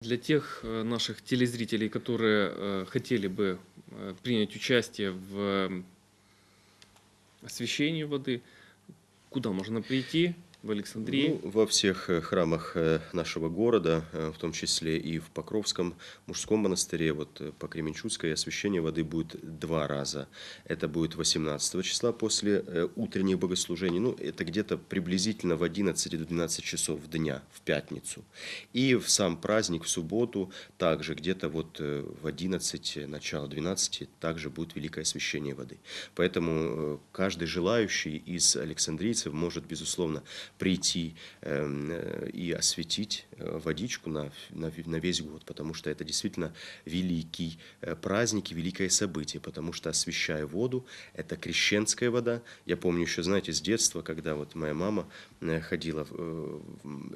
Для тех э, наших телезрителей, которые э, хотели бы э, принять участие в освещении воды, куда можно прийти в Александрии? Ну, во всех э, храмах э, нашего города, э, в том числе и в Покровском мужском монастыре, вот по Кременчуцкой освящение воды будет два раза. Это будет 18 числа после утренних богослужений. Ну, это где-то приблизительно в 11 до 12 часов дня, в пятницу. И в сам праздник, в субботу, также где-то вот в 11, начало 12, также будет великое освящение воды. Поэтому каждый желающий из александрийцев может, безусловно, прийти эм, э, и осветить э, водичку на, на, на весь год, потому что это действительно великий э, праздник и великое событие, потому что освещая воду, это крещенская вода. Я помню еще, знаете, с детства, когда вот моя мама ходила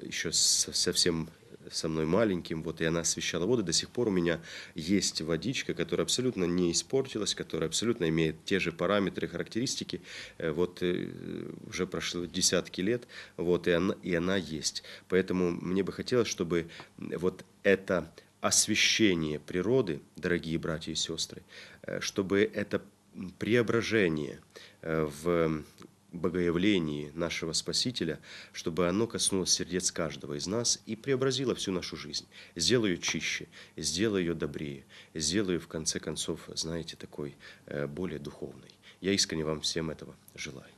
еще совсем со мной маленьким, вот, и она освещала воду. До сих пор у меня есть водичка, которая абсолютно не испортилась, которая абсолютно имеет те же параметры, характеристики. Э, Вот э, уже прошло десятки лет, вот, и она, и она есть. Поэтому мне бы хотелось, чтобы вот это освещение природы, дорогие братья и сестры, э, чтобы это преображение в богоявлении нашего Спасителя, чтобы оно коснулось сердец каждого из нас и преобразило всю нашу жизнь. Сделай ее чище, сделай ее добрее, сделай ее, в конце концов, знаете, такой э, более духовной. Я искренне вам всем этого желаю.